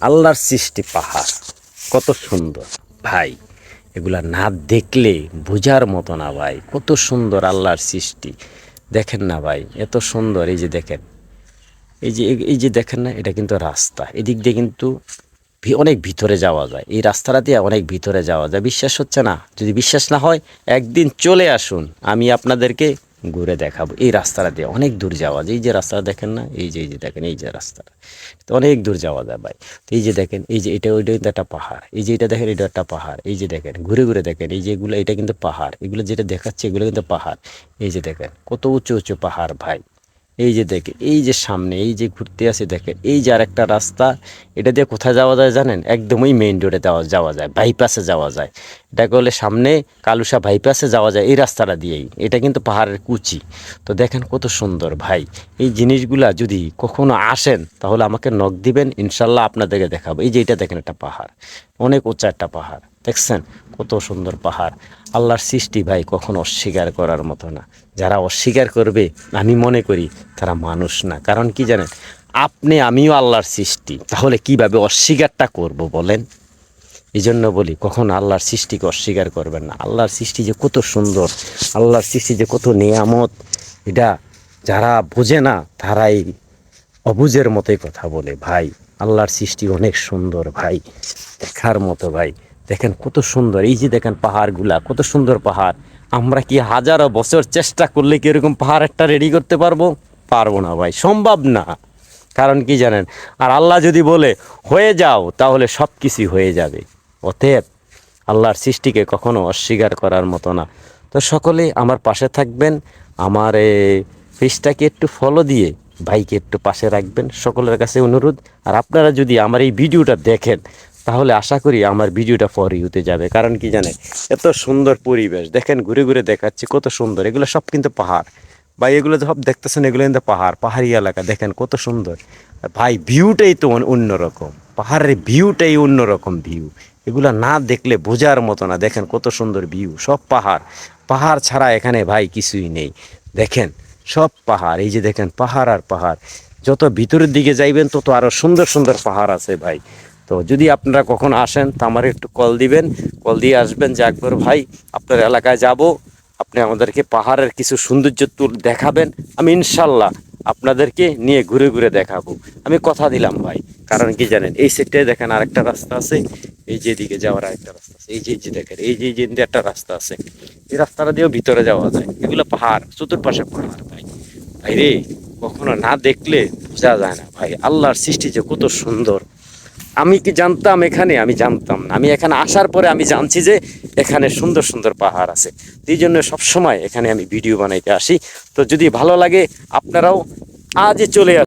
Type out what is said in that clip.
আল্লাহর সৃষ্টি পাহাড়। কত সুন্দর। ভাই, এগুলা না দেখলে বোঝার মতো না ভাই। কত সুন্দর আল্লাহর সৃষ্টি। দেখেন না ভাই, এত সুন্দর। এই যে দেখেন, এই যে এই যে দেখেন না, এটা কিন্তু রাস্তা। এদিক দিয়ে কিন্তু অনেক ভিতরে যাওয়া যায়। এই রাস্তাটা দিয়ে অনেক ভিতরে যাওয়া যায়। বিশ্বাস হচ্ছে না? যদি বিশ্বাস না হয়, একদিন চলে আসুন। আমি আপনাদেরকে ঘুরে দেখাবো। এই রাস্তাটা দিয়ে অনেক দূর যাওয়া যায়। এই যে রাস্তাটা দেখেন না, এই যে এই যে দেখেন, এই যে রাস্তাটা। তো অনেক দূর যাওয়া যায় ভাই। তো এই যে দেখেন, এই যে এটা, ওইটা কিন্তু একটা পাহাড়। এই যে এটা দেখেন, এটা একটা পাহাড়। এই যে দেখেন, ঘুরে ঘুরে দেখেন, এই যেগুলো এটা কিন্তু পাহাড়। এগুলো যেটা দেখাচ্ছে, এগুলো কিন্তু পাহাড়। এই যে দেখেন, কত উঁচু উঁচু পাহাড় ভাই। এই যে দেখে, এই যে সামনে, এই যে ঘুরতে আসে দেখেন এই যে আরেকটা রাস্তা, এটা দিয়ে কোথায় যাওয়া যায় জানেন? একদমই মেইন রোডে যাওয়া যাওয়া যায় বাইপাসে যাওয়া যায়। এটা হলে সামনে কালুসা বাইপাসে যাওয়া যায়, এই রাস্তাটা দিয়েই। এটা কিন্তু পাহাড়ের কুচি। তো দেখেন কত সুন্দর ভাই। এই জিনিসগুলা যদি কখনো আসেন, তাহলে আমাকে নখ দিবেন, ইনশাল্লাহ আপনাদেরকে দেখাবো। এই যে এটা দেখেন একটা পাহাড়, অনেক উঁচা একটা পাহাড়, দেখছেন? কত সুন্দর পাহাড়। আল্লাহর সৃষ্টি ভাই কখনো অস্বীকার করার মতো না। যারা অস্বীকার করবে, আমি মনে করি তারা মানুষ না। কারণ কি জানেন? আপনি, আমিও আল্লাহর সৃষ্টি। তাহলে কীভাবে অস্বীকারটা করব বলেন? এই জন্য বলি, কখন আল্লাহর সৃষ্টিকে অস্বীকার করবেন না। আল্লাহর সৃষ্টি যে কত সুন্দর, আল্লাহর সৃষ্টি যে কত নিয়ামত, এটা যারা বোঝে না, তারাই অবুজের মতোই কথা বলে, ভাই। আল্লাহর সৃষ্টি অনেক সুন্দর, ভাই। দেখার মতো, ভাই। দেখেন কত সুন্দর, এই যে দেখেন পাহাড়গুলা, কত সুন্দর পাহাড়। আমরা কি হাজারো বছর চেষ্টা করলে কি এরকম পাহাড় একটা রেডি করতে পারব? পারব না ভাই, সম্ভব না। কারণ কি জানেন, আর আল্লাহ যদি বলে, হয়ে যাও, তাহলে সব কিছুই হয়ে যাবে। অতএব আল্লাহর সৃষ্টিকে কখনো অস্বীকার করার মতো না। তো সকলে আমার পাশে থাকবেন, আমার পেজটাকে একটু ফলো দিয়ে ভাইকে একটু পাশে রাখবেন। সকলের কাছে অনুরোধ, আর আপনারা যদি আমার এই ভিডিওটা দেখেন তাহলে আশা করি আমার ভিডিওটা ফর ইউতে যাবে। কারণ কি জানে এত সুন্দর পরিবেশ। দেখেন, ঘুরে ঘুরে দেখাচ্ছি, কত সুন্দর। এগুলো সব কিন্তু পাহাড়। ভাই, এগুলো সব দেখতেছেন, এগুলো কিন্তু পাহাড়, পাহাড়ি এলাকা। দেখেন, কত সুন্দর। ভাই ভিউটাই তো অন্য- অন্যরকম। পাহাড়ের ভিউটাই অন্যরকম ভিউ এগুলো না দেখলে বোঝার মতো না। দেখেন, কত সুন্দর ভিউ সব পাহাড়। পাহাড় ছাড়া এখানে ভাই কিছুই নেই। দেখেন, সব পাহাড়। এই যে দেখেন, পাহাড় আর পাহাড়। যত ভিতরের দিকে যাইবেন, তত আরও সুন্দর সুন্দর পাহাড় আছে ভাই। তো যদি আপনারা কখন আসেন তা আমার একটু কল দিবেন। কল দিয়ে আসবেন যে একবার ভাই, আপনার এলাকায় যাব। আপনি আমাদেরকে পাহাড়ের কিছু সৌন্দর্য তুল, দেখাবেন। আমি ইনশাল্লাহ আপনাদেরকে নিয়ে ঘুরে ঘুরে দেখাবো। আমি কথা দিলাম ভাই। কারণ কি জানেন, এই সেটটায় দেখেন আরেকটা রাস্তা আছে। এই যে দিকে যাওয়ার আরেকটা রাস্তা আছে। এই যে যে দেখেন, এই যে যে একটা রাস্তা আছে। এই রাস্তাটা দিয়েও ভিতরে যাওয়া যায়। এগুলো পাহাড়, চতুর্পাশে পাহাড় ভাই। ভাই রে কখনো না দেখলে বোঝা যায় না ভাই। আল্লাহর সৃষ্টি যে কত সুন্দর। আমি কি জানতাম এখানে? আমি জানতাম না। আমি এখানে আসার পরে আমি জানছি যে এখানে সুন্দর সুন্দর পাহাড় আছে। এই জন্য সবসময় এখানে আমি ভিডিও বানাইতে আসি। তো যদি ভালো লাগে, আপনারাও আজই চলে